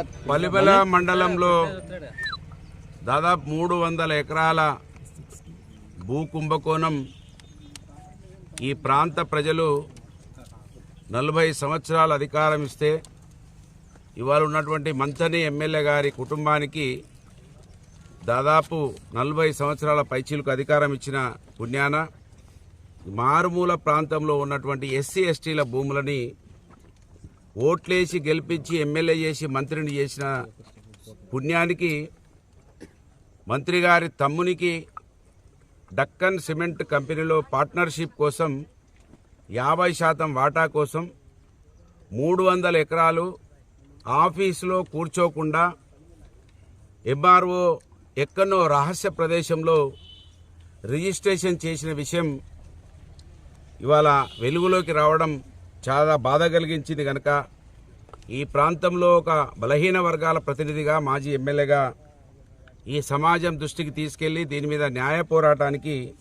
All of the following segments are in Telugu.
ఇంకా మండలంలో దాదాపు మూడు వందల ఎకరాల భూ కుంభకోణం ఈ ప్రాంత ప్రజలు నలభై సంవత్సరాల అధికారం ఇస్తే ఇవాళ ఉన్నటువంటి మంచని ఎమ్మెల్యే గారి కుటుంబానికి దాదాపు నలభై సంవత్సరాల పైచీలకు అధికారం ఇచ్చిన పుణ్యాన మారుమూల ప్రాంతంలో ఉన్నటువంటి ఎస్సీ ఎస్టీల భూములని ఓట్లేసి గెలిపించి ఎమ్మెల్యే చేసి మంత్రిని చేసిన పుణ్యానికి మంత్రి గారి తమ్మునికి డక్కన్ సిమెంట్ కంపెనీలో పార్ట్నర్షిప్ కోసం యాభై శాతం వాటా కోసం మూడు వందల ఎకరాలు ఆఫీసులో కూర్చోకుండా ఎంఆర్ఓ ఎక్కడో రహస్య ప్రదేశంలో రిజిస్ట్రేషన్ చేసిన విషయం ఇవాళ వెలుగులోకి రావడం చాలా బాధ కలిగించింది కనుక ఈ ప్రాంతంలో ఒక బలహీన వర్గాల ప్రతినిధిగా మాజీ ఎమ్మెల్యేగా ఈ సమాజం దృష్టికి తీసుకెళ్ళి దీని మీద న్యాయ పోరాటానికి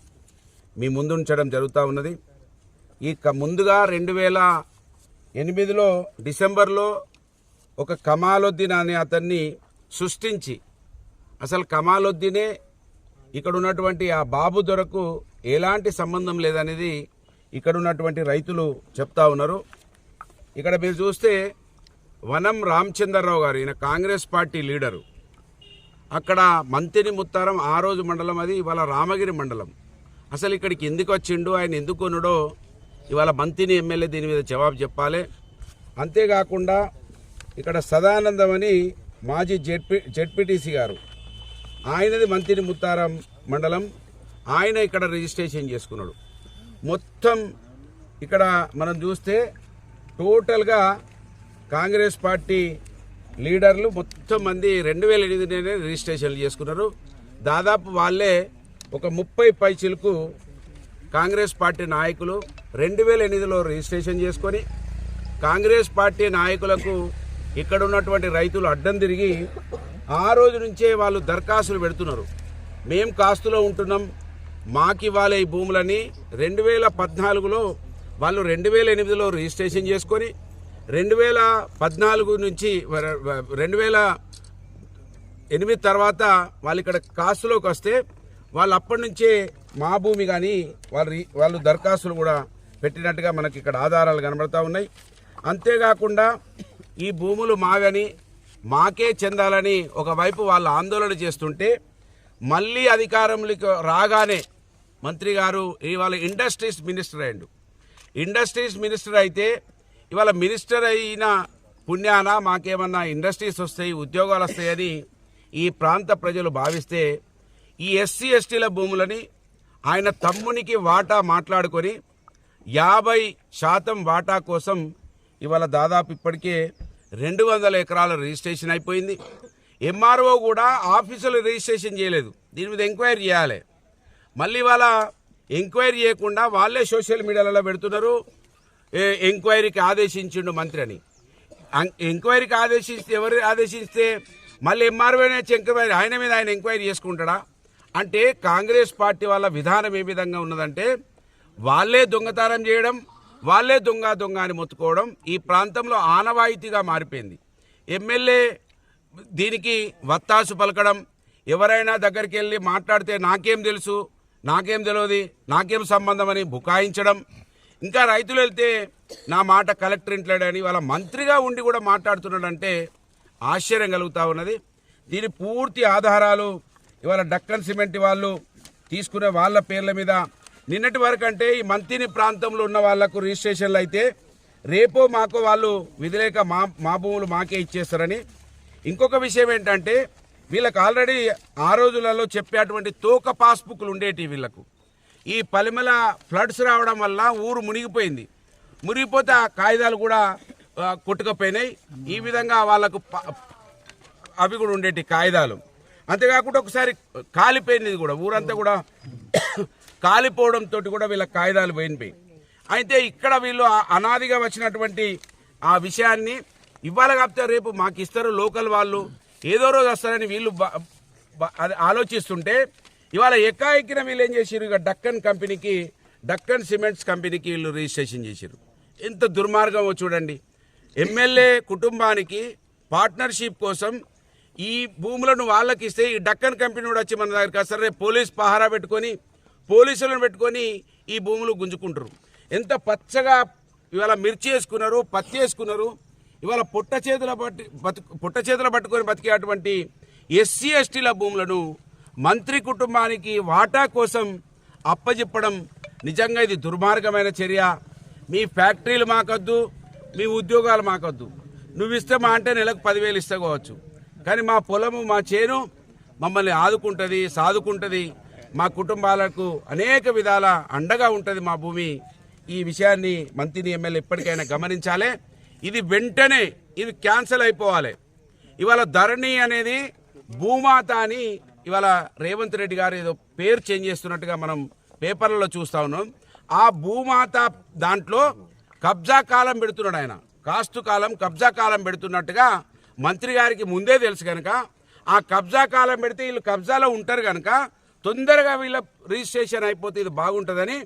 మీ ముందుంచడం జరుగుతూ ఉన్నది. ఈ క- ముందుగా రెండు వేల ఎనిమిదిలో డిసెంబర్లో ఒక కమాలొద్దీన్ అనే అతన్ని సృష్టించి అసలు కమాలొద్దీనే ఇక్కడ ఉన్నటువంటి ఆ బాబు దొరకు ఎలాంటి సంబంధం లేదనేది ఇక్కడ ఉన్నటువంటి రైతులు చెప్తా ఉన్నారు. ఇక్కడ మీరు చూస్తే వనం రామచంద్రరావు గారు ఈయన కాంగ్రెస్ పార్టీ లీడరు. అక్కడ మంతిని ముత్తారం ఆ రోజు మండలం అది ఇవాళ రామగిరి మండలం. అసలు ఇక్కడికి ఎందుకు వచ్చిండు ఆయన ఎందుకు కొనుడో ఇవాళ మంతిని ఎమ్మెల్యే దీని మీద జవాబు చెప్పాలి. అంతేకాకుండా ఇక్కడ సదానందం అని మాజీ జెడ్పీ జెడ్పీటీసీ గారు. ఆయనది మంతిని ముత్తారం మండలం. ఆయన ఇక్కడ రిజిస్ట్రేషన్ చేసుకున్నాడు. మొత్తం ఇక్కడ మనం చూస్తే టోటల్గా కాంగ్రెస్ పార్టీ లీడర్లు మొత్తం మంది రెండు వేల ఎనిమిదినే రిజిస్ట్రేషన్లు చేసుకున్నారు. దాదాపు వాళ్ళే ఒక ముప్పై పైచిలకు కాంగ్రెస్ పార్టీ నాయకులు రెండు వేల ఎనిమిదిలో రిజిస్ట్రేషన్ చేసుకొని కాంగ్రెస్ పార్టీ నాయకులకు ఇక్కడ ఉన్నటువంటి రైతులు అడ్డం తిరిగి ఆ రోజు నుంచే వాళ్ళు దరఖాస్తులు పెడుతున్నారు. మేము కాస్తులో ఉంటున్నాం. మాకివ్వాలే ఈ భూములని రెండు వేల పద్నాలుగులో వాళ్ళు రెండు వేల ఎనిమిదిలో రిజిస్ట్రేషన్ చేసుకొని రెండు వేల పద్నాలుగు నుంచి రెండు వేల ఎనిమిది తర్వాత వాళ్ళు ఇక్కడ కాస్తులోకి వస్తే వాళ్ళు అప్పటి నుంచే మా భూమి కానీ వాళ్ళు రి- వాళ్ళు దరఖాస్తులు కూడా పెట్టినట్టుగా మనకి ఇక్కడ ఆధారాలు కనబడతా ఉన్నాయి. అంతేకాకుండా ఈ భూములు మావని మాకే చెందాలని ఒకవైపు వాళ్ళు ఆందోళన చేస్తుంటే మళ్ళీ అధికారంలోకి రాగానే మంత్రి గారు ఇవాళ ఇండస్ట్రీస్ మినిస్టర్ అయ్యండు. ఇండస్ట్రీస్ మినిస్టర్ అయితే ఇవాళ మినిస్టర్ అయిన పుణ్యాన మాకేమన్నా ఇండస్ట్రీస్ వస్తాయి ఉద్యోగాలు వస్తాయని ఈ ప్రాంత ప్రజలు భావిస్తే ఈ ఎస్సీ ఎస్టీల భూములని ఆయన తమ్మునికి వాటా మాట్లాడుకొని యాభై శాతం వాటా కోసం ఇవాళ దాదాపు ఇప్పటికే రెండు వందల ఎకరాల రిజిస్ట్రేషన్ అయిపోయింది. ఎంఆర్ఓ కూడా ఆఫీసులు రిజిస్ట్రేషన్ చేయలేదు. దీని మీద ఎంక్వైరీ చేయాలి. మళ్ళీ వాళ్ళ ఎంక్వైరీ చేయకుండా వాళ్ళే సోషల్ మీడియాలలో పెడుతున్నారు. ఎంక్వైరీకి ఆదేశించిండు మంత్రి అని. ఎంక్వైరీకి ఆదేశిస్తే ఎవరు ఆదేశిస్తే మళ్ళీ ఎంఆర్ఓనే ఎంక్వైరీ ఆయన మీద ఆయన ఎంక్వైరీ చేసుకుంటాడా? అంటే కాంగ్రెస్ పార్టీ వాళ్ళ విధానం ఏ విధంగా ఉన్నదంటే వాళ్ళే దొంగతనం చేయడం వాళ్ళే దొంగ దొంగ అని మొత్తుకోవడం ఈ ప్రాంతంలో ఆనవాయితీగా మారిపోయింది. ఎమ్మెల్యే దీనికి వత్తాసు పలకడం ఎవరైనా దగ్గరికి వెళ్ళి మాట్లాడితే నాకేం తెలుసు? నాకేం తెలియదు నాకేం సంబంధం అని బుకాయించడం. ఇంకా రైతులు వెళ్తే నా మాట కలెక్టర్ ఇంట్లోడని వాళ్ళ మంత్రిగా ఉండి కూడా మాట్లాడుతున్నాడంటే ఆశ్చర్యం కలుగుతా ఉన్నది. దీని పూర్తి ఆధారాలు ఇవాళ డక్కన్ సిమెంట్ వాళ్ళు తీసుకునే వాళ్ళ పేర్ల మీద. నిన్నటి వరకు అంటే ఈ మంతిని ప్రాంతంలో ఉన్న వాళ్ళకు రిజిస్ట్రేషన్లు అయితే రేపో మాకో వాళ్ళు విధిలేక మా మా భూములు మాకే ఇచ్చేస్తారని. ఇంకొక విషయం ఏంటంటే వీళ్ళకి ఆల్రెడీ ఆ రోజులలో చెప్పేటువంటి తోక పాస్బుక్లు ఉండేటి వీళ్ళకు. ఈ పలిమల ఫ్లడ్స్ రావడం వల్ల ఊరు మునిగిపోయింది. మునిగిపోతే ఆ కాగితాలు కూడా కొట్టుకపోయినాయి కొట్టుకుపోయినాయి. ఈ విధంగా వాళ్ళకు ప- అవి కూడా ఉండేటి కాగితాలు. అంతేకాకుండా ఒకసారి కాలిపోయింది కూడా. ఊరంతా కూడా కాలిపోవడంతో కూడా వీళ్ళ కాగితాలు పోయినాయి అయితే ఇక్కడ వీళ్ళు అనాదిగా వచ్చినటువంటి ఆ విషయాన్ని ఇవాళ కాకపోతే రేపు మాకు ఇస్తారు లోకల్ వాళ్ళు. ఏదో రోజు వస్తారని వీళ్ళు అది ఆలోచిస్తుంటే ఇవాళ ఎక్కాఎక్కిన వీళ్ళు ఏం చేశారు ఇక డక్కన్ కంపెనీకి డక్కన్ సిమెంట్స్ కంపెనీకి వీళ్ళు రిజిస్ట్రేషన్ చేశారు ఎంత దుర్మార్గమో చూడండి. ఎమ్మెల్యే కుటుంబానికి పార్ట్నర్షిప్ కోసం ఈ భూములను వాళ్ళకి ఇస్తే ఈ డక్కన్ కంపెనీ కూడా వచ్చి మన దగ్గరికి వస్తారు. రేపు పోలీస్ పహారా పెట్టుకొని పోలీసులను పెట్టుకొని ఈ భూములు గుంజుకుంటారు ఎంత పచ్చగా ఇవాళ మిర్చి వేసుకున్నారు పత్తి వేసుకున్నారు. ఇవాళ పుట్ట చేతుల పట్టి బతు పుట్ట చేతుల పట్టుకొని బతికేటువంటి ఎస్సీ ఎస్టీల భూములను మంత్రి కుటుంబానికి వాటా కోసం అప్పజెప్పడం నిజంగా ఇది దుర్మార్గమైన చర్య. మీ ఫ్యాక్టరీలు మాకొద్దు మీ ఉద్యోగాలు మాకొద్దు. నువ్వు ఇస్తే మా అంటే నెలకు పదివేలు ఇస్తకోవచ్చు కానీ మా పొలము మా చేను మమ్మల్ని ఆదుకుంటుంది సాదుకుంటుంది. మా కుటుంబాలకు అనేక విధాల అండగా ఉంటుంది మా భూమి. ఈ విషయాన్ని మంత్రిని ఎమ్మెల్యే ఎప్పటికైనా గమనించాలి. ఇది వెంటనే ఇది క్యాన్సిల్ అయిపోవాలి. ఇవాళ ధరణి అనేది భూమాత అని ఇవాళ రేవంత్ రెడ్డి గారు ఏదో పేరు చేంజ్ చేస్తున్నట్టుగా మనం పేపర్లలో చూస్తా ఉన్నాం. ఆ భూమాత దాంట్లో కబ్జా కాలం పెడుతున్నాడు ఆయన. కాస్తు కాలం కబ్జా కాలం పెడుతున్నట్టుగా మంత్రి గారికి ముందే తెలుసు కనుక ఆ కబ్జా కాలం పెడితే వీళ్ళు కబ్జాలో ఉంటారు కనుక తొందరగా వీళ్ళ రిజిస్ట్రేషన్ అయిపోతే ఇది బాగుంటుందని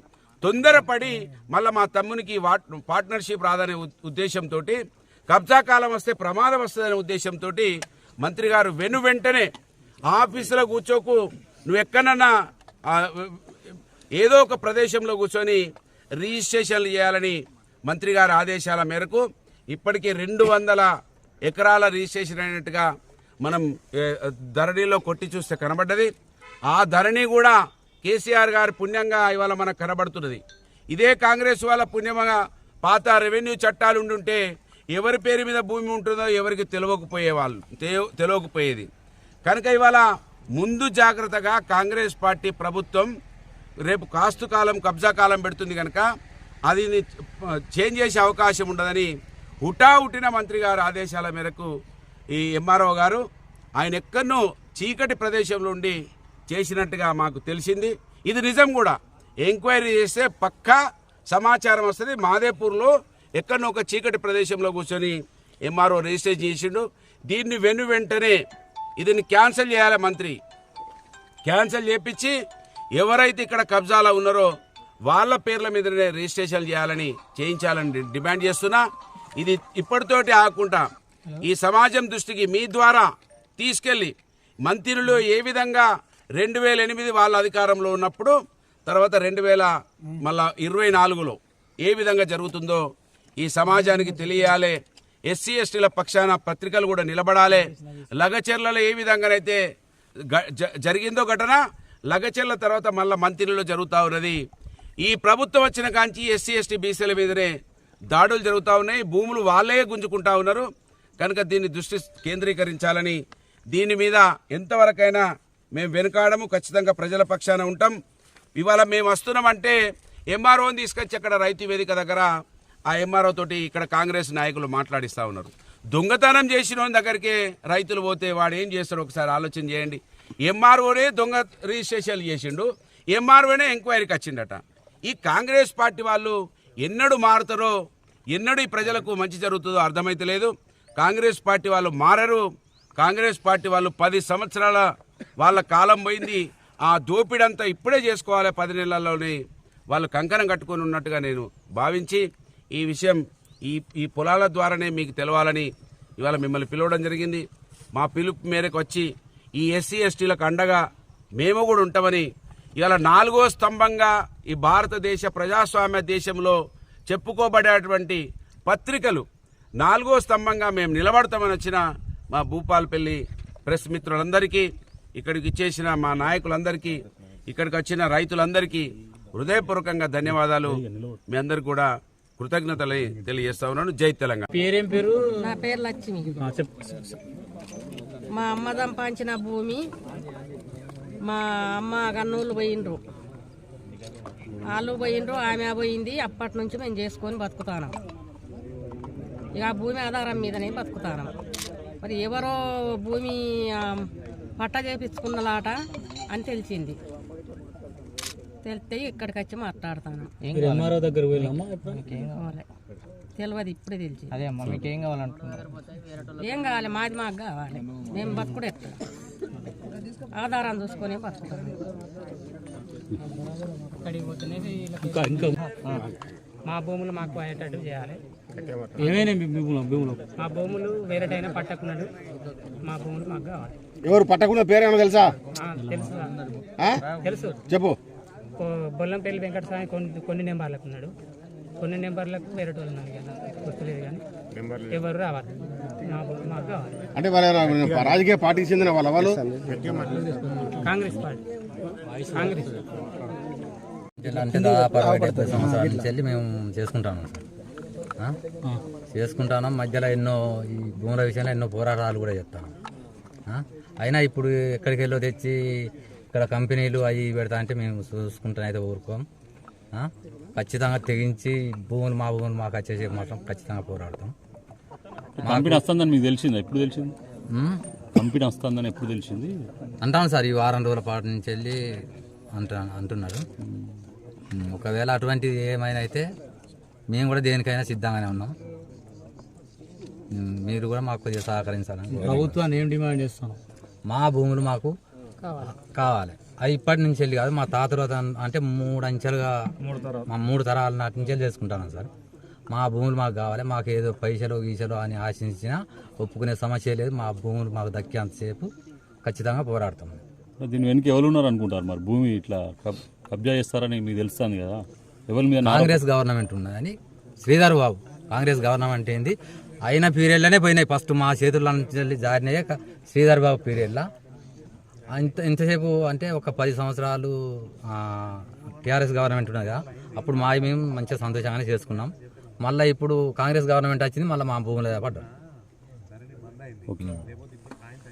తొందరపడి మళ్ళీ మా తమ్మునికి వాట్ పార్ట్నర్షిప్ రాదనే ఉద్దేశంతో కబ్జా కాలం వస్తే ప్రమాదం వస్తుందనే ఉద్దేశంతో మంత్రి గారు వెను వెంటనే ఆఫీసులో కూర్చోకు నువ్వు ఎక్కడన్నా ఏదో ఒక ప్రదేశంలో కూర్చొని రిజిస్ట్రేషన్లు చేయాలని మంత్రి గారి ఆదేశాల మేరకు ఇప్పటికీ రెండు వందల ఎకరాల రిజిస్ట్రేషన్ అయినట్టుగా మనం ధరణిలో కొట్టి చూస్తే కనబడ్డది. ఆ ధరణి కూడా కేసీఆర్ గారి పుణ్యంగా ఇవాళ మనకు కనబడుతున్నది. ఇదే కాంగ్రెస్ వాళ్ళ పుణ్యంగా పాత రెవెన్యూ చట్టాలు ఉండుంటే ఎవరి పేరు మీద భూమి ఉంటుందో ఎవరికి తెలియకపోయే వాళ్ళు తెలియకపోయేది కనుక ఇవాళ ముందు జాగ్రత్తగా కాంగ్రెస్ పార్టీ ప్రభుత్వం రేపు కాస్తు కాలం కబ్జా కాలం పెడుతుంది కనుక అది చేంజ్ చేసే అవకాశం ఉండదని హుటాహుటిన మంత్రి గారు ఆదేశాల మేరకు ఈ ఎంఆర్ఓ గారు ఆయన ఎక్కడో చీకటి ప్రదేశంలో ఉండి చేసినట్టుగా మాకు తెలిసింది. ఇది నిజం కూడా. ఎంక్వైరీ చేస్తే పక్కా సమాచారం వస్తుంది. మాదేపూర్లో ఎక్కడనో ఒక చీకటి ప్రదేశంలో కూర్చొని ఎంఆర్ఓ రిజిస్టర్ చేసిండు. దీన్ని వెను వెంటనే ఇదిని క్యాన్సిల్ చేయాలి మంత్రి. క్యాన్సిల్ చేపించి ఎవరైతే ఇక్కడ కబ్జాలో ఉన్నారో వాళ్ళ పేర్ల మీదనే రిజిస్ట్రేషన్ చేయాలని చేయించాలని డిమాండ్ చేస్తున్నా. ఇది ఇప్పటితోటి ఆకుండా ఈ సమాజం దృష్టికి మీ ద్వారా తీసుకెళ్ళి మంత్రులు ఏ విధంగా రెండు వేల ఎనిమిది వాళ్ళ అధికారంలో ఉన్నప్పుడు తర్వాత రెండు వేల మళ్ళా ఇరవై నాలుగులో ఏ విధంగా జరుగుతుందో ఈ సమాజానికి తెలియాలి. ఎస్సీ ఎస్టీల పక్షాన పత్రికలు కూడా నిలబడాలి. లగచెర్లలో ఏ విధంగానైతే జరిగిందో ఘటన లగచెర్ల తర్వాత మళ్ళీ మంత్రిలో జరుగుతూ ఉన్నది. ఈ ప్రభుత్వం వచ్చిన కాంచి ఎస్సీ ఎస్టీ బీసీల మీదనే దాడులు జరుగుతూ ఉన్నాయి. భూములు వాళ్ళే గుంజుకుంటా ఉన్నారు. కనుక దీన్ని దృష్టి కేంద్రీకరించాలని దీని మీద ఎంతవరకైనా మేము వెనుకాడము ఖచ్చితంగా ప్రజల పక్షాన ఉంటాం. ఇవాళ మేము వస్తున్నామంటే ఎంఆర్ఓని తీసుకొచ్చి అక్కడ రైతు వేదిక దగ్గర ఆ ఎంఆర్ఓ తోటి ఇక్కడ కాంగ్రెస్ నాయకులు మాట్లాడిస్తూ ఉన్నారు. దొంగతనం చేసిన దగ్గరికి రైతులు పోతే వాడు ఏం చేస్తాడు ఒకసారి ఆలోచన చేయండి. ఎంఆర్ఓనే దొంగ రిజిస్ట్రేషన్లు చేసిండు ఎంఆర్ఓనే ఎంక్వైరీకి వచ్చిండట ఈ కాంగ్రెస్ పార్టీ వాళ్ళు ఎన్నడు మారుతారో ఎన్నడు ఈ ప్రజలకు మంచి జరుగుతుందో అర్థమైతలేదు. కాంగ్రెస్ పార్టీ వాళ్ళు మారరు కాంగ్రెస్ పార్టీ వాళ్ళు పది సంవత్సరాల వాళ్ళ కాలం పోయింది. ఆ దోపిడంతా ఇప్పుడే చేసుకోవాలి పది నెలల్లోనే. వాళ్ళు కంకణం కట్టుకొని ఉన్నట్టుగా నేను భావించి ఈ విషయం ఈ ఈ పొలాల ద్వారానే మీకు తెలవాలని ఇవాళ మిమ్మల్ని పిలవడం జరిగింది. మా పిలుపు మేరకు వచ్చి ఈ ఎస్సీ ఎస్టీలకు అండగా మేము కూడా ఉంటామని ఇవాళ నాలుగో స్తంభంగా ఈ భారతదేశ ప్రజాస్వామ్య దేశంలో చెప్పుకోబడేటువంటి పత్రికలు నాలుగో స్తంభంగా మేము నిలబడతామని వచ్చిన మా భూపాల్పల్లి ప్రెస్ మిత్రులందరికీ ఇక్కడికి ఇచ్చేసిన మా నాయకులందరికీ ఇక్కడికి వచ్చిన రైతులందరికీ హృదయపూర్వకంగా ధన్యవాదాలు. మీ అందరికి కూడా కృతజ్ఞతలు తెలియజేస్తా ఉన్నాను. జై తెలంగాణ. పేరేం పేరు? నా పేరు లక్ష్మి. మా అమ్మ సంపాదించిన భూమి మా అమ్మ గన్నూళ్ళు పోయిండ్రు. వాళ్ళు పోయిండ్రు ఆమె పోయింది. అప్పటి నుంచి మేము చేసుకొని బతుకుతాను. ఇక ఆ భూమి ఆధారం మీదనే బతుకుతాను. మరి ఎవరో భూమి పట్ట చేపించుకున్నలాట అని తెలిసింది. తెలిస్తే ఇక్కడికి వచ్చి మాట్లాడతాను ఎంఆర్ఓ దగ్గర. తెలియదు ఇప్పుడే తెలిసి అదే అమ్మా మీకు ఏం కావాలంటున్నారు? ఏం కావాలి? మాది మాకు కావాలి. మేము బతుకుడు ఎట్లా ఆధారం చూసుకొని బతుకుతాం. ఇంకా ఇంకా. మా భూములు మాకు అయ్యేటట్టు చేయాలి. ఏమైనా మీ భూములు భూములు మా భూములు వేరేటైనా పట్టకున్నాడు. మా భూములు మాకు కావాలి. ఎవరు పట్టకుండా పేరేమో తెలుసా? తెలుసు? తెలుసు. చెప్పు. బొల్లంపల్లి వెంకట స్వామి కొన్ని కొన్ని నెంబర్లకు ఉన్నాడు. కొన్ని నెంబర్లకు వేరే వాళ్ళు కదా గుర్తులేదు కానీ ఎవరు రావాలి? మాకు కావాలి. అంటే మరి రాజకీయ పార్టీకి చెందిన వాళ్ళ వాళ్ళు? కాంగ్రెస్ పార్టీ. కాంగ్రెస్. అంటే దాదాపు అరవై డెబ్బై సంవత్సరాల నుంచి వెళ్ళి మేము చేసుకుంటాము సార్? చేసుకుంటాను. మధ్యలో ఎన్నో ఈ భూముల విషయంలో ఎన్నో పోరాటాలు కూడా చెప్తాను? అయినా ఇప్పుడు ఎక్కడికి వెళ్ళో తెచ్చి ఇక్కడ కంపెనీలు అవి పెడతా అంటే మేము చూసుకుంటాం అయితే ఊరుకోం? ఖచ్చితంగా తెగించి భూములు మా భూములు మాకు వచ్చేసి మాత్రం ఖచ్చితంగా పోరాడతాం. కంపెనీ వస్తుందని మీకు తెలిసిందా? ఎప్పుడు తెలిసింది? కంపెనీ వస్తుందని ఎప్పుడు తెలిసింది? అంటాను సార్ ఈ వారం రోజుల పాటు నుంచి వెళ్ళి అంటా అంటున్నారు. ఒకవేళ అటువంటిది ఏమైనా అయితే మేము కూడా దేనికైనా సిద్ధంగానే ఉన్నాం. మీరు కూడా మాకు కొద్దిగా సహకరించాలని ప్రభుత్వాన్ని ఏం డిమాండ్ చేస్తాను మా భూములు మాకు కావాలి. అది ఇప్పటి నుంచి వెళ్ళి కాదు మా తాతల అంటే మూడు అంచెలుగా మా మూడు తరాల నాటి నుంచి చేసుకుంటాను సార్. మా భూములు మాకు కావాలి మాకు ఏదో పైసలు గీసలు అని ఆశించినా ఒప్పుకునే సమస్య లేదు. మా భూములు మాకు దక్కేంతసేపు ఖచ్చితంగా పోరాడతాం. దీని వెనక ఎవరు ఉన్నారు అనుకుంటారు మరి? భూమి ఇట్లా కబ్- కబ్జా చేస్తారని మీకు తెలుస్తుంది కదా? ఎవరి మీద కాంగ్రెస్ గవర్నమెంట్ ఉన్నదని శ్రీధర్ బాబు కాంగ్రెస్ గవర్నమెంట్ ఏంది? అయిన పీరియడ్లోనే పోయినాయి. ఫస్ట్ మా చేతుల్లో నుంచి వెళ్ళి జారినాయే శ్రీధర్ బాబు పీరియడ్లో. ఇంత ఇంతసేపు అంటే ఒక పది సంవత్సరాలు టీఆర్ఎస్ గవర్నమెంట్ ఉన్నది కదా. అప్పుడు మా మేము మంచిగా సంతోషంగానే చేసుకున్నాం. మళ్ళీ ఇప్పుడు కాంగ్రెస్ గవర్నమెంట్ వచ్చింది మళ్ళీ మా భూములు పడ్డాం. ఓకే.